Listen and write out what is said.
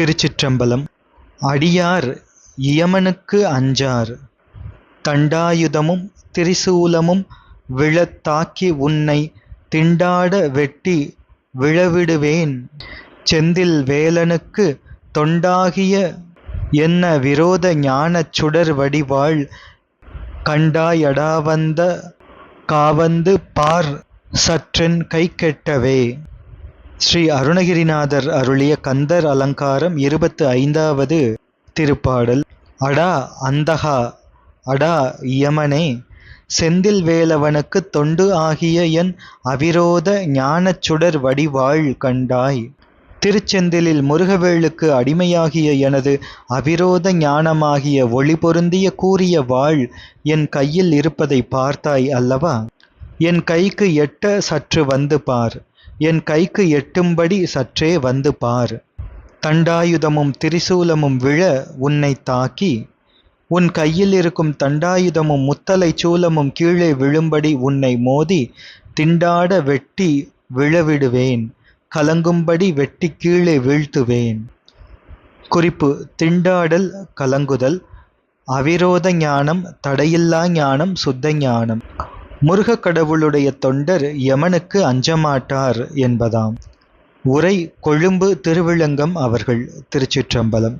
திருச்சிற்றம்பலம். அடியார் இயமனுக்கு அஞ்சார். தண்டாயுதமும் திரிசூலமும் விழத் தாக்கி உன்னை திண்டாட வெட்டி விழவிடுவேன். செந்தில் வேலனுக்கு தொண்டாகிய என்ன விரோத ஞானச் சுடர் வடிவாள். கண்டாயடாவந்த காவந்து பார் சற்றென் கைகெட்டவே. ஸ்ரீ அருணகிரிநாதர் அருளிய கந்தர் அலங்காரம் இருபத்து ஐந்தாவது திருப்பாடல் அடா அந்தகா அடா இயமனே செந்தில் வேலவனுக்கு தொண்டு ஆகிய என் அவிரோத ஞானச் சுடர் வடிவாள் கண்டாய். திருச்செந்திலில் முருகவேளுக்கு அடிமையாகிய எனது அவிரோத ஞானமாகிய ஒளி பொருந்திய கூறிய வாழ் என் கையில் இருப்பதைப் பார்த்தாய் அல்லவா? என் கைக்கு எட்ட சற்று வந்து பார். என் கைக்கு எட்டும்படி சற்றே வந்து பார். தண்டாயுதமும் திரிசூலமும் விழ உன்னை தாக்கி உன் கையில் இருக்கும் தண்டாயுதமும் முத்தலைச் சூலமும் கீழே விழும்படி உன்னை மோதி திண்டாட வெட்டி விழவிடுவேன் கலங்கும்படி வெட்டி கீழே வீழ்த்துவேன். குறிப்பு திண்டாடல் கலங்குதல் அவிரோத ஞானம் தடையில்லா ஞானம் சுத்த ஞானம். முருகக் கடவுளுடைய தொண்டர் யமனுக்கு அஞ்சமாட்டார் என்பதாம். உரை கொழும்பு திருவிளங்கம் அவர்கள் திருச்சிற்றம்பலம்